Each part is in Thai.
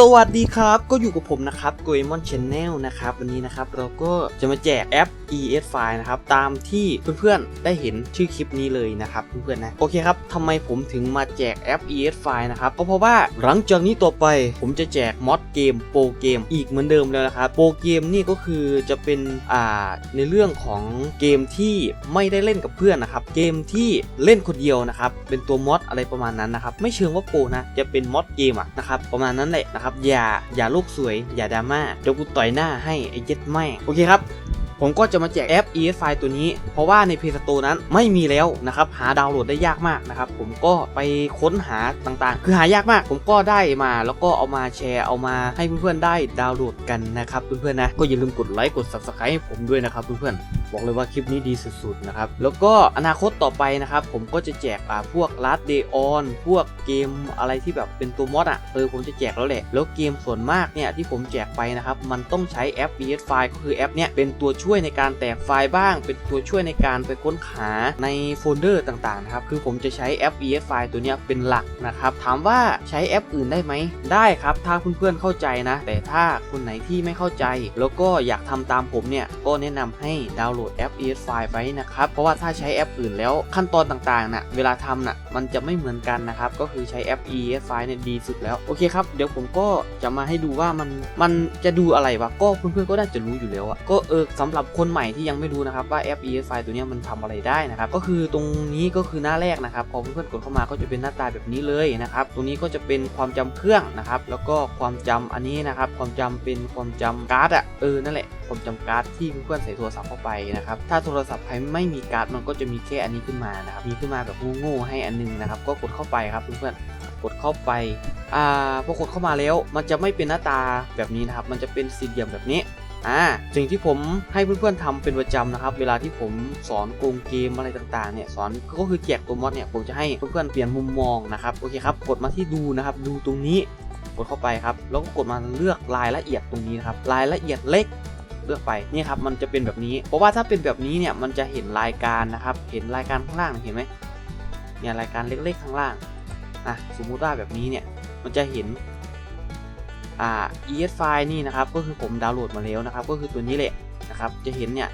สวัสดีครับ ก็อยู่กับผมนะครับ g o e m o n Channel นะครับ วันนี้นะครับ เราก็จะมาแจกแอป ES File นะครับ ตามที่เพื่อนๆ ได้เห็นชื่อคลิปนี้เลยนะครับ เพื่อนๆ นะ โอเคครับทำไมผมถึงมาแจกแอป ES File นะครับ ก็เพราะว่าหลังจากนี้ต่อไป ผมจะแจกมอดเกมโปรเกมอีกเหมือนเดิมแล้วนะครับ โปรเกมนี่ก็คือจะเป็นอ่าในเรื่องของเกมที่ไม่ได้เล่นกับเพื่อนนะครับ เกมที่เล่นคนเดียวนะครับ เป็นตัวมอดอะไรประมาณนั้นนะครับ ไม่เชิงว่าโปรนะ จะเป็นมอดเกมอะนะครับ ประมาณนั้นแหละนะครับอย่าอย่าโลกสวย อย่าดราม่าเดี๋ยวกูต่อยหน้าให้ไอ้เย็ดแม่งโอเคครับผมก็จะมาแจกแอป ES File ตัวนี้ เพราะว่าใน Play Store นั้นไม่มีแล้วนะครับ หาดาวน์โหลดได้ยากมากนะครับ ผมก็ไปค้นหาต่างๆ คือหายากมาก ผมก็ได้มาแล้วก็เอามาแชร์เอามาให้เพื่อนๆได้ดาวน์โหลดกันนะครับเพื่อนๆนะ ก็อย่าลืมกดไลค์กด Subscribe ให้ผมด้วยนะครับเพื่อนๆ บอกเลยว่าคลิปนี้ดีสุดๆนะครับ แล้วก็อนาคตต่อไปนะครับ ผมก็จะแจกอ่าพวก Last Day On พวกเกมอะไรที่แบบเป็นตัวมอดอะเออผมจะแจกแล้วแหละ แล้วเกมส่วนมากเนี่ยที่ผมแจกไปนะครับ มันต้องใช้แอป PS File ก็คือแอปเนี้ยเป็นตัวช่วยในการแตกไฟล์บ้าง เป็นตัวช่วยในการไปค้นหาในโฟลเดอร์ต่างๆนะครับ คือผมจะใช้แอป PS File ตัวเนี้ยเป็นหลักนะครับ ถามว่าใช้แอปอื่นได้ไหม ได้ครับ ถ้าเพื่อนๆเข้าใจนะ แต่ถ้าคนไหนที่ไม่เข้าใจ แล้วก็อยากทำตามผมเนี่ย ก็แนะนำให้ดาวน์โหลลดแอป ES File ไว้นะครับ เพราะว่าถ้าใช้แอปอื่นแล้วขั้นตอนต่างๆนะ่ะเวลาทำน่ะมันจะไม่เหมือนกันนะครับ ก็คือใช้แอป ES File เนี่ยดีสุดแล้ว โอเคครับ เดี๋ยวผมก็จะมาให้ดูว่ามันมันจะดูอะไรวะ ก็เพื่อนๆก็น่าจะรู้อยู่แล้วอะก็เออสำหรับคนใหม่ที่ยังไม่รู้นะครับว่าแอป ES File ตัวเนี้ยมันทำอะไรได้นะครับ ก็คือตรงนี้ก็คือหน้าแรกนะครับ พอเพื่อนๆกดเข้ามาก็จะเป็นหน้าตาแบบนี้เลยนะครับ ตรงนี้ก็จะเป็นความจำเครื่องนะครับ แล้วก็ความจำอันนี้นะครับ ความจำเป็นความจำการ์ดอะเออ นั่นแหละ ความจำการ์ดที่เพื่อนๆใส่โทรศัพท์เข้าไปนะครับ ถ้าโทรศัพท์ใครไม่มีการ์ดมันก็จะมีแค่อันนี้ขึ้นมานะครับ มีขึ้นมาแบบโง่ๆให้อันนึงนะครับ ก็กดเข้าไปครับเพื่อนๆ กดเข้าไป อ่า พอกดเข้ามาแล้ว มันจะไม่เป็นหน้าตาแบบนี้นะครับ มันจะเป็นสี่เหลี่ยมแบบนี้อ่าสิ่งที่ผมให้เพื่อนๆทำเป็นประจำนะครับ เวลาที่ผมสอนโกงเกมอะไรต่างๆเนี่ยสอนก็คือแจกตัวมอดเนี่ยผมจะให้เพื่อนๆเปลี่ยนมุมมองนะครับโอเคครับกดมาที่ดูนะครับ ดูตรงนี้กดเข้าไปครับแล้วก็กดมาเลือกรายละเอียดตรงนี้นะครับรายละเอียดเล็ก เลือกไปนี่ครับมันจะเป็นแบบนี้ เพราะว่าถ้าเป็นแบบนี้เนี่ยมันจะเห็นรายการนะครับ เห็นรายการข้างล่างเห็นไหมเนี่ยรายการเล็กๆข้างล่างอะสมมุติว่าแบบนี้เนี่ยมันจะเห็นอ่า ES file นี่นะครับก็คือผมดาวน์โหลดมาแล้วนะครับ ก็คือตัวนี้แหละนะครับจะเห็นเนี่ย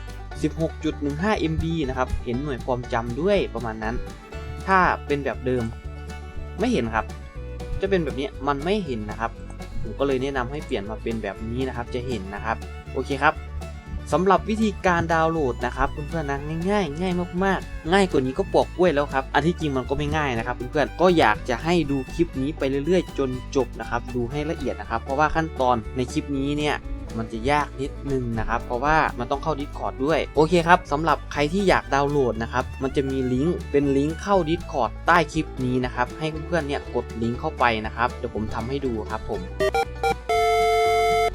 16.15 MB นะครับเห็นหน่วยความจำด้วยประมาณนั้น ถ้าเป็นแบบเดิมไม่เห็นครับ จะเป็นแบบนี้มันไม่เห็นนะครับ ผมก็เลยแนะนำให้เปลี่ยนมาเป็นแบบนี้นะครับ จะเห็นนะครับ โอเคครับสำหรับวิธีการดาวน์โหลดนะครับเพื่อนๆนะง่ายๆง่ายมากๆ ง่ายกว่านี้ก็ปอกกล้วยแล้วครับอันที่จริงมันก็ไม่ง่ายนะครับเพื่อนๆก็อยากจะให้ดูคลิปนี้ไปเรื่อยๆ จนจบนะครับดูให้ละเอียดนะครับ เพราะว่าขั้นตอนในคลิปนี้เนี่ย มันจะยากนิดนึงนะครับ เพราะว่ามันต้องเข้า Discord ด้วย โอเคครับสำหรับใครที่อยากดาวน์โหลดนะครับ มันจะมีลิงก์เป็นลิงก์เข้า Discord ใต้คลิปนี้นะครับ ให้เพื่อนๆเนี่ยกดลิงก์เข้าไปนะครับ เดี๋ยวผมทำให้ดูครับผม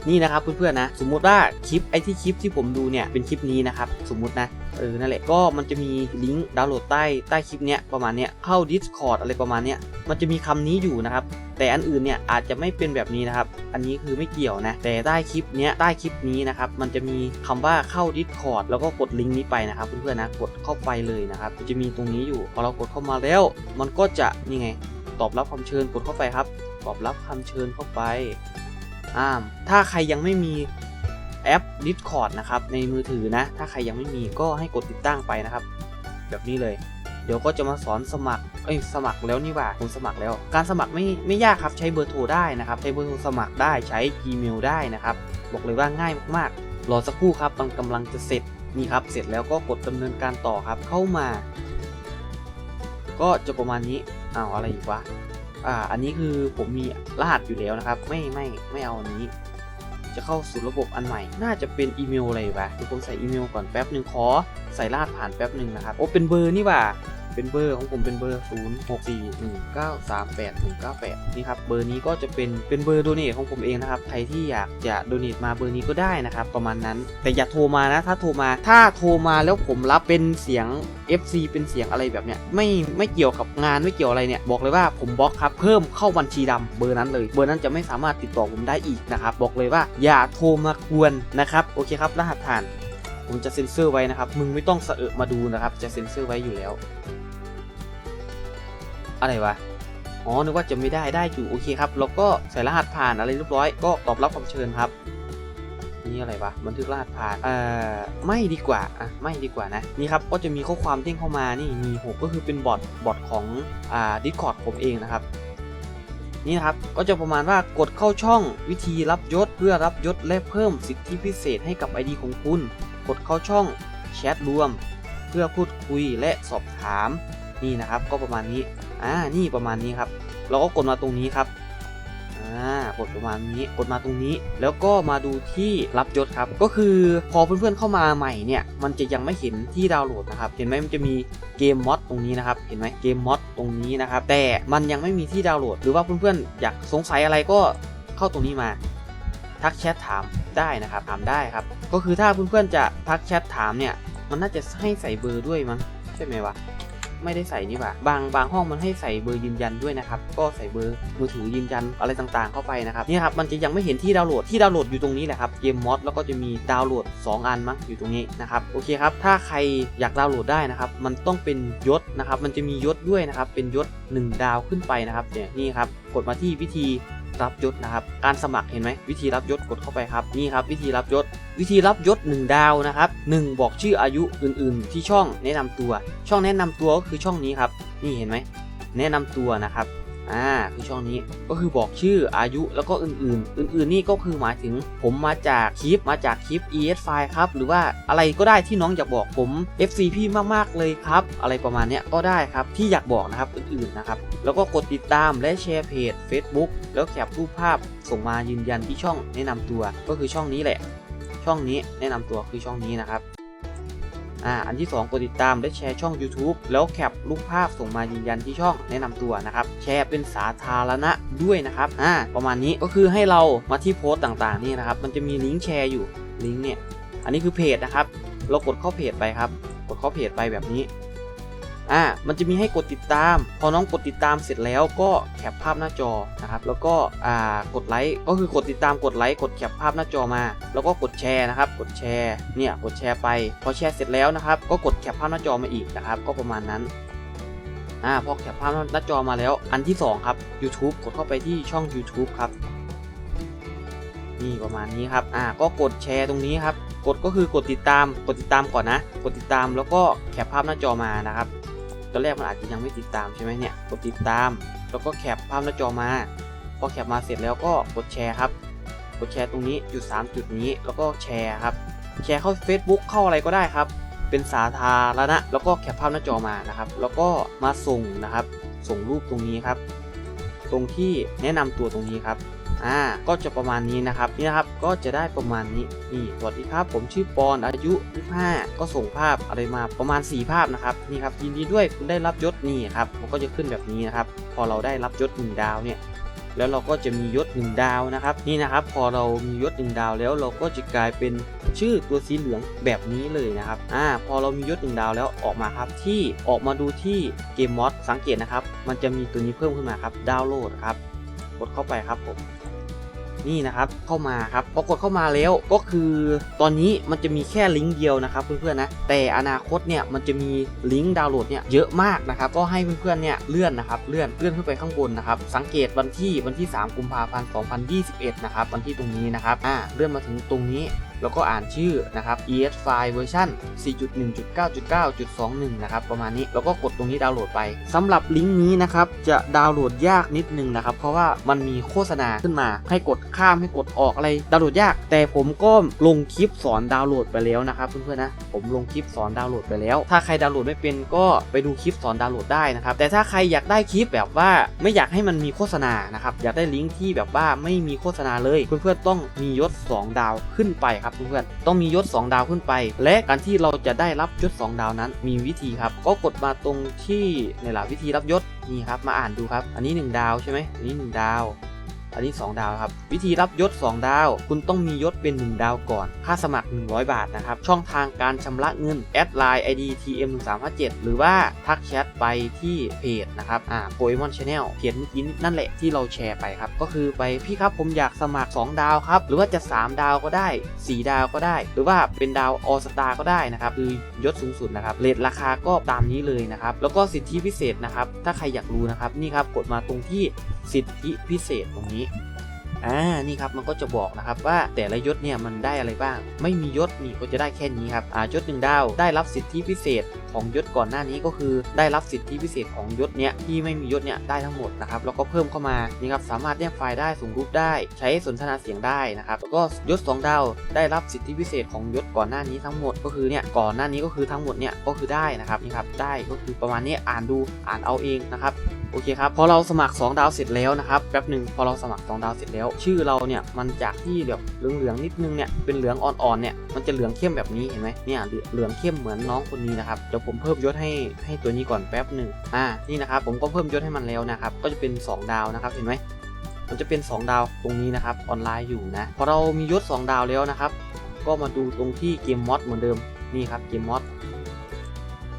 นี่นะครับเพื่อนๆนะ สมมุติว่าคลิปไอที่คลิปที่ผมดูเนี่ยเป็นคลิปนี้นะครับ สมมุตินะ เออนั่นแหละก็มันจะมีลิงก์ดาวน์โหลดใต้ใต้คลิปเนี้ยประมาณเนี้ยเข้า Discord อะไรประมาณเนี้ยมันจะมีคำนี้อยู่นะครับแต่อันอื่นเนี่ยอาจจะไม่เป็นแบบนี้นะครับ อันนี้คือไม่เกี่ยวนะ แต่ใต้คลิปเนี้ยใต้คลิปนี้นะครับ มันจะมีคำว่าเข้า Discord แล้วก็กดลิงก์นี้ไปนะครับเพื่อนๆนะ กดเข้าไปเลยนะครับจะมีตรงนี้อยู่พอเรากดเข้ามาแล้ว มันก็จะนี่ไง ตอบรับคำเชิญกดเข้าไปครับ ตอบรับคำเชิญเข้าไปอ่าถ้าใครยังไม่มี แอป Discord นะครับในมือถือนะ ถ้าใครยังไม่มีก็ให้กดติดตั้งไปนะครับ แบบนี้เลย เดี๋ยวก็จะมาสอนสมัครเอ้ยสมัครแล้วนี่ว่าผมสมัครแล้ว การสมัครไม่ไม่ยากครับใช้เบอร์โทรได้นะครับใช้เบอร์โทรสมัครได้ใช้ Gmail ได้นะครับ บอกเลยว่าง่ายมากๆ รอสักครู่ครับมันกำลังจะเสร็จนี่ครับเสร็จแล้วก็กดดำเนินการต่อครับเข้ามา ก็จะประมาณนี้อ้าวอะไรอีกวะอ่าอันนี้คือผมมีรหัสอยู่แล้วนะครับ ไม่ไม่ไม่เอาอันนี้ จะเข้าสู่ระบบอันใหม่ น่าจะเป็นอีเมลอะไรวะเดี๋ยวผมใส่อีเมลก่อนแป๊บหนึ่งขอใส่รหัสผ่านแป๊บหนึ่งนะครับโอ้เป็นเบอร์นี่ว่า เป็นเบอร์ของผมเป็นเบอร์ 0 6 4 1 9 3 8 1 9 8 นี่ครับ เบอร์นี้ก็จะเป็นเป็นเบอร์โดเนทของผมเองนะครับ ใครที่อยากจะโดเนทมาเบอร์นี้ก็ได้นะครับ ประมาณนั้น แต่อย่าโทรมานะ ถ้าโทรมา ถ้าโทรมาแล้วผมรับเป็นเสียง FC เป็นเสียงอะไรแบบเนี้ย ไม่ไม่เกี่ยวกับงานไม่เกี่ยวอะไรเนี่ย บอกเลยว่าผมบล็อกครับ เพิ่มเข้าบัญชีดำเบอร์นั้นเลย เบอร์นั้นจะไม่สามารถติดต่อผมได้อีกนะครับ บอกเลยว่าอย่าโทรมากวนนะครับ โอเคครับ รหัสผ่านผมจะเซ็นเซอร์ไว้นะครับ มึงไม่ต้องเอะมาดูนะครับ จะเซ็นเซอร์ไว้อยู่แล้ว อะไรวะอ๋อนึกว่าจะไม่ได้ได้อยู่โอเคครับแล้วก็ใส่รหัสผ่านอะไรเรียบร้อยก็ตอบรับคำเชิญครับนี่อะไรวะบันทึกรหัสผ่านเอ่อไม่ดีกว่าอะไม่ดีกว่านะนี่ครับก็จะมีข้อความเด้งเข้ามานี่มีหกก็คือเป็นบอทบอทของอ่า Discord ผมเองนะครับนี่นะครับก็จะประมาณว่ากดเข้าช่องวิธีรับยศเพื่อรับยศและเพิ่มสิทธิพิเศษให้กับ ID ของคุณ กดเข้าช่องแชทรวม เพื่อพูดคุยและสอบถามนี่นะครับ ก็ประมาณนี้ อ่านี่ประมาณนี้ครับ เราก็กดมาตรงนี้ครับอ่ากดประมาณนี้กดมาตรงนี้ แล้วก็มาดูที่รับยศครับ ก็คือพอเพื่อนๆเข้ามาใหม่เนี่ยมันจะยังไม่เห็นที่ดาวน์โหลดนะครับ เห็นไหมมันจะมีเกมมอดตรงนี้นะครับ เห็นไหมเกมมอดตรงนี้นะครับ แต่มันยังไม่มีที่ดาวน์โหลด หรือว่าเพื่อนๆอยากสงสัยอะไรก็เข้าตรงนี้มาทักแชทถามได้นะครับถามได้ครับ ก็คือถ้าเพื่อนๆจะทักแชทถามเนี่ย มันน่าจะให้ใส่เบอร์ด้วยมั้งใช่ไหมวะ ไม่ได้ใส่นี่หว่าบางบางห้องมันให้ใส่เบอร์ยืนยันด้วยนะครับก็ใส่เบอร์มือถือยืนยันอะไรต่างๆ เข้าไปนะครับนี่ครับมันจะยังไม่เห็นที่ดาวน์โหลดที่ดาวน์โหลดอยู่ตรงนี้แหละครับเกมมอดแล้วก็จะมีดาวน์โหลด 2 อันมั้งอยู่ตรงนี้นะครับโอเคครับถ้าใครอยากดาวน์โหลดได้นะครับมันต้องเป็นยศนะครับมันจะมียศด้วยนะครับเป็นยศ 1 ดาวขึ้นไปนะครับเนี่ยนี่ครับกดมาที่วิธี รับยศนะครับ การสมัครเห็นไหมวิธีรับยศกดเข้าไปครับนี่ครับ วิธีรับยศ วิธีรับยศ 1 ดาวนะครับ1บอกชื่ออายุอื่น ๆ ที่ช่องแนะนำตัว ช่องแนะนำตัวก็คือช่องนี้ครับ นี่เห็นไหมแนะนำตัวนะครับ อ่าคือช่องนี้ก็คือบอกชื่ออายุแล้วก็อื่นๆ อื่นๆนี่ก็คือหมายถึงผมมาจากคลิปมาจากคลิป ES File ครับ หรือว่าอะไรก็ได้ที่น้องอยากบอกผม FC พี่มากๆเลยครับ อะไรประมาณเนี้ยก็ได้ครับที่อยากบอกนะครับอื่นๆนะครับแล้วก็กดติดตามและแชร์เพจ Facebook แล้วแคปรูปภาพส่งมายืนยันที่ช่องแนะนำตัวก็คือช่องนี้แหละ ช่องนี้แนะนำตัวคือช่องนี้นะครับ อ่าอันที่ 2 กดติดตามและแชร์ช่อง YouTube แล้วแคปรูปภาพส่งมายืนยันที่ช่องแนะนำตัวนะครับ แชร์เป็นสาธารณะด้วยนะครับอ่าประมาณนี้ก็คือให้เรามาที่โพสต์ต่างๆนี่นะครับ มันจะมีลิงก์แชร์อยู่ลิงก์เนี่ย อันนี้คือเพจนะครับ เรากดเข้าเพจไปครับ กดเข้าเพจไปแบบนี้ อ่ามันจะมีให้กดติดตาม พอน้องกดติดตามเสร็จแล้วก็แคปภาพหน้าจอนะครับแล้วก็อ่ากดไลค์ก็คือกดติดตามกดไลค์กดแคปภาพหน้าจอมา แล้วก็กดแชร์นะครับ กดแชร์เนี่ยกดแชร์ไป พอแชร์เสร็จแล้วนะครับ ก็กดแคปภาพหน้าจอมาอีกนะครับ ก็ประมาณนั้นอ่าพอแคปภาพหน้าจอมาแล้ว อันที่สองครับ YouTube กดเข้าไปที่ช่อง YouTube ครับนี่ประมาณนี้ครับ อ่า ก็กดแชร์ตรงนี้ครับ กดก็คือกดติดตาม กดติดตามก่อนนะ กดติดตามแล้วก็แคปภาพหน้าจอมานะครับ ตอนแรกมันอาจจะยังไม่ติดตามใช่ไหมเนี่ยกดติดตาม แล้วก็แคปภาพหน้าจอมาพอแคปมาเสร็จแล้วก็กดแชร์ครับกดแชร์ตรงนี้จุด 3 จุดนี้แล้วก็แชร์ครับแชร์เข้า Facebook เข้าอะไรก็ได้ครับ เป็นสาธารณะแล้วก็แคปภาพหน้าจอมานะครับ แล้วก็มาส่งนะครับ ส่งรูปตรงนี้ครับ ตรงที่แนะนำตัวตรงนี้ครับ อ่าก็จะประมาณนี้นะครับนี่นะครับก็จะได้ประมาณนี้นี่สวัสดีครับ ผมชื่อปอนอายุ 25 ก็ส่งภาพอะไรมาประมาณ 4 ภาพนะครับนี่ครับยินดีด้วยคุณได้รับยศนี่ครับมันก็จะขึ้นแบบนี้นะครับพอเราได้รับยศ1ดาวเนี่ยแล้วเราก็จะมียศ1ดาวนะครับนี่นะครับ พอเรามียศ1ดาวแล้วเราก็จะกลายเป็นชื่อตัวสีเหลืองแบบนี้เลยนะครับอ่าพอเรามียศ1ดาวแล้วออกมาครับที่ออกมาดูที่เกมมอดสังเกตนะครับ มันจะมีตัวนี้เพิ่มขึ้นมาครับดาวโหลดครับ กดเข้าไปครับผมนี่นะครับเข้ามาครับพอกดเข้ามาแล้วก็คือตอนนี้มันจะมีแค่ลิงก์เดียวนะครับเพื่อนๆนะแต่อนาคตเนี่ยมันจะมีลิงก์ดาวน์โหลดเนี่ยเยอะมากนะครับก็ให้เพื่อนๆเนี่ยเลื่อนนะครับเลื่อนเลื่อนขึ้นไปข้างบนนะครับสังเกตวันที่วันที่ 3 กุมภาพันธ์ 2021 นะครับวันที่ตรงนี้นะครับอ่าเลื่อนมาถึงตรงนี้ แล้วก็อ่านชื่อนะครับ ES File เวอร์ชัน4.1.9.9.21 นะครับประมาณนี้แล้วก็กดตรงนี้ดาวน์โหลดไปสำหรับลิงก์นี้นะครับจะดาวน์โหลดยากนิดนึงนะครับเพราะว่ามันมีโฆษณาขึ้นมา ให้กดข้ามให้กดออกอะไรดาวน์โหลดยาก แต่ผมก็ลงคลิปสอนดาวน์โหลดไปแล้วนะครับเพื่อนๆนะผมลงคลิปสอนดาวน์โหลดไปแล้ว ถ้าใครดาวน์โหลดไม่เป็นก็ไปดูคลิปสอนดาวน์โหลดได้นะครับแต่ถ้าใครอยากได้คลิปแบบว่าไม่อยากให้มันมีโฆษณานะครับอยากได้ลิงก์ที่แบบว่าไม่มีโฆษณาเลยเพื่อนๆต้องมียศ 2 ดาวขึ้นไปครับเพื่อนๆต้องมียศ 2 ดาวขึ้นไป และการที่เราจะได้รับยศ 2 ดาวนั้น มีวิธีครับ ก็กดมาตรงที่ในหลักวิธีรับยศนี่ครับมาอ่านดูครับ อันนี้ 1 ดาวใช่ไหมอันนี้ 1 ดาว อันนี้ 2 ดาวครับ วิธีรับยศ 2 ดาว คุณต้องมียศเป็น 1 ดาวก่อน ค่าสมัคร 100 บาทนะครับ ช่องทางการชำระเงิน แอดไลน์ ID TM 1 3 5 7หรือว่าทักแชทไปที่เพจนะครับอ่าโปเกมอนชาแนลเพจเมื่อกี้นั่นแหละที่เราแชร์ไปครับ ก็คือไปพี่ครับผมอยากสมัคร 2 ดาวครับ หรือว่าจะ 3 ดาวก็ได้ 4 ดาวก็ได้ หรือว่าเป็นดาวออสตาก็ได้นะครับ คือยศสูงสุดนะครับ เรทราคาก็ตามนี้เลยนะครับ แล้วก็สิทธิพิเศษนะครับ ถ้าใครอยากรู้นะครับ นี่ครับ กดมาตรงที่ สิทธิพิเศษตรงนี้อ่านี่ครับมันก็จะบอกนะครับว่าแต่ละยศเนี่ยมันได้อะไรบ้าง ไม่มียศนี่ก็จะได้แค่นี้ครับอ่ายศหนึ่งดาวได้รับสิทธิพิเศษของยศก่อนหน้านี้ก็คือได้รับสิทธิพิเศษของยศเนี้ยที่ไม่มียศเนี่ยได้ทั้งหมดนะครับแล้วก็เพิ่มเข้ามานี่ครับสามารถแนบไฟล์ได้ส่งรูปได้ ใช้สนทนาเสียงได้นะครับแล้วก็ยศสองดาวได้รับสิทธิพิเศษของยศก่อนหน้านี้ทั้งหมดก็คือเนี่ยก่อนหน้านี้ก็คือทั้งหมดเนี่ยก็คือได้นะครับนี่ครับได้ก็คือประมาณนี้อ่านดูอ่านเอาเองนะครับ โอเคครับพอเราสมัคร 2 ดาวเสร็จแล้วนะครับแป๊บหนึ่งพอเราสมัคร 2 ดาวเสร็จแล้ว ชื่อเราเนี่ยมันจากที่แบบเหลืองๆนิดนึงเนี่ยเป็นเหลืองอ่อนๆเนี่ยมันจะเหลืองเข้มแบบนี้เห็นไหมเนี่ยเหลืองเข้มเหมือนน้องคนนี้นะครับเดี๋ยวผมเพิ่มยศให้ให้ตัวนี้ก่อนแป๊บหนึ่งอ่านี่นะครับผมก็เพิ่มยศให้มันแล้วนะครับก็จะเป็น 2 ดาวนะครับเห็นไหมมันจะเป็น 2 ดาวตรงนี้นะครับออนไลน์อยู่นะพอเรามียศ 2 ดาวแล้วนะครับก็มาดูตรงที่เกมมอดเหมือนเดิมนี่ครับเกมมอด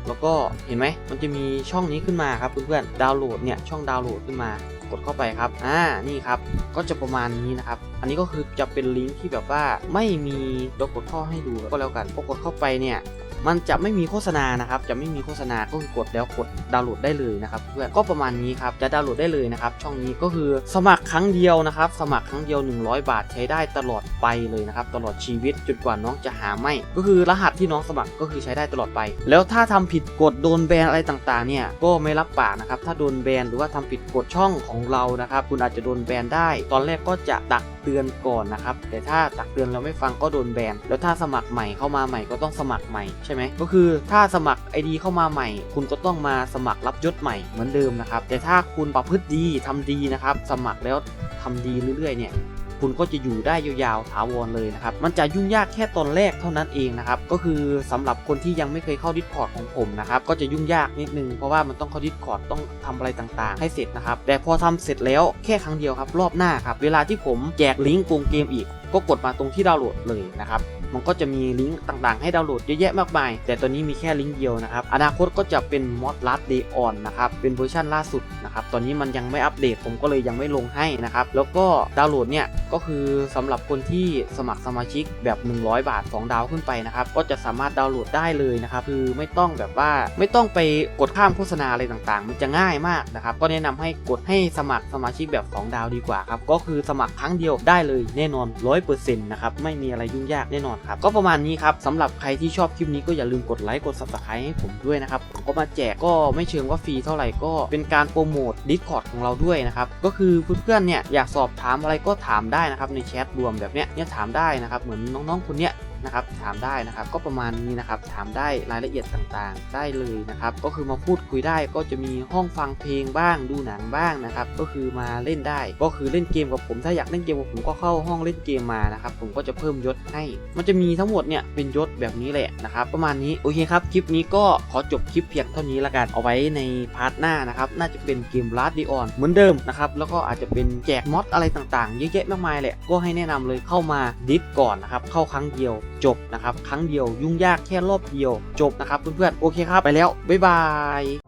แล้วก็เห็นไหมมันจะมีช่องนี้ขึ้นมาครับเพื่อนๆดาวน์โหลดเนี่ยช่องดาวน์โหลดขึ้นมากดเข้าไปครับ อ่า นี่ครับ ก็จะประมาณนี้นะครับ อันนี้ก็คือจะเป็นลิงก์ที่แบบว่าไม่มีเดี๋ยวกดเข้าให้ดูก็แล้วกัน พอกดเข้าไปเนี่ย มันจะไม่มีโฆษณานะครับ จะไม่มีโฆษณาก็คือกดแล้วกดดาวน์โหลดได้เลยนะครับเพื่อนก็ประมาณนี้ครับจะดาวน์โหลดได้เลยนะครับช่องนี้ก็คือสมัครครั้งเดียวนะครับ สมัครครั้งเดียว 100 บาทใช้ได้ตลอดไปเลยนะครับตลอดชีวิตจนกว่าน้องจะหาไม่ ก็คือรหัสที่น้องสมัครก็คือใช้ได้ตลอดไป แล้วถ้าทำผิดกฎโดนแบนอะไรต่างๆเนี่ยก็ไม่รับปากนะครับถ้าโดนแบนหรือว่าทำผิดกฎช่องของเรานะครับคุณอาจจะโดนแบนได้ ตอนแรกก็จะตักเตือนก่อนนะครับ แต่ถ้าตักเตือนเราไม่ฟังก็โดนแบน แล้วถ้าสมัครใหม่เข้ามาใหม่ก็ต้องสมัครใหม่ใช่ไหม ก็คือถ้าสมัคร ID เข้ามาใหม่ คุณก็ต้องมาสมัครรับยศใหม่เหมือนเดิมนะครับ แต่ถ้าคุณประพฤติดีทำดีนะครับ สมัครแล้วทำดีเรื่อยๆเนี่ย คุณก็จะอยู่ได้ยาวๆถาวรเลยนะครับ มันจะยุ่งยากแค่ตอนแรกเท่านั้นเองนะครับ ก็คือสำหรับคนที่ยังไม่เคยเข้า Discord ของผมนะครับ ก็จะยุ่งยากนิดนึง เพราะว่ามันต้องเข้า Discord ต้องทำอะไรต่างๆ ให้เสร็จนะครับ แต่พอทำเสร็จแล้วแค่ครั้งเดียวครับ รอบหน้าครับ เวลาที่ผมแจกลิงก์โกงเกมอีก ก็กดมาตรงที่ดาวน์โหลดเลยนะครับมันก็จะมีลิงก์ต่างๆ ให้ดาวน์โหลดเยอะแยะมากมาย แต่ตัวนี้มีแค่ลิงก์เดียวนะครับ อนาคตก็จะเป็นมอดลัดเดออนนะครับ เป็นเวอร์ชันล่าสุดนะครับ ตอนนี้มันยังไม่อัปเดต ผมก็เลยยังไม่ลงให้นะครับ แล้วก็ดาวน์โหลดเนี่ย ก็คือสำหรับคนที่สมัครสมาชิกแบบ 100 บาท 2 ดาวขึ้นไปนะครับ ก็จะสามารถดาวน์โหลดได้เลยนะครับ คือไม่ต้องแบบว่าไม่ต้องไปกดข้ามโฆษณาอะไรต่างๆ มันจะง่ายมากนะครับ ก็แนะนำให้กดให้สมัครสมาชิกแบบ 2 ดาวดีกว่าครับ ก็คือสมัครครั้งเดียวได้เลยแน่นอน100นะครับไม่มีอะไรยุ่งยากแน่นอนครับก็ประมาณนี้ครับสำหรับใครที่ชอบคลิปนี้ก็อย่าลืมกดไลค์กด subscribe ให้ผมด้วยนะครับผมก็มาแจกก็ไม่เชิงว่าฟรีเท่าไหร่ก็เป็นการโปรโมท Discord ของเราด้วยนะครับก็คือเพื่อนๆเนี่ยอยากสอบถามอะไรก็ถามได้นะครับในแชทรวมแบบเนี้ยเนี่ยถามได้นะครับเหมือนน้องๆคนเนี้ย นะครับถามได้นะครับ ก็ประมาณนี้นะครับ ถามได้รายละเอียดต่างๆ ได้เลยนะครับ ก็คือมาพูดคุยได้ก็จะมีห้องฟังเพลงบ้างดูหนังบ้างนะครับ ก็คือมาเล่นได้ ก็คือเล่นเกมกับผมถ้าอยากเล่นเกมกับผมก็เข้าห้องเล่นเกมมานะครับ ผมก็จะเพิ่มยศให้ มันจะมีทั้งหมดเนี่ยเป็นยศแบบนี้แหละนะครับ ประมาณนี้โอเคครับคลิปนี้ก็ขอจบคลิปเพียงเท่านี้ละกันเอาไว้ในพาร์ทหน้านะครับน่าจะเป็นเกมลาดดิออนเหมือนเดิมนะครับแล้วก็อาจจะเป็นแจกมอดอะไรต่างๆเยอะแยะมากมายแหละก็ให้แนะนำเลยเข้ามาดิสก่อนนะครับเข้าครั้งเดียว จบนะครับ ครั้งเดียวยุ่งยากแค่รอบเดียวจบนะครับเพื่อนๆโอเคครับไปแล้วบ๊ายบาย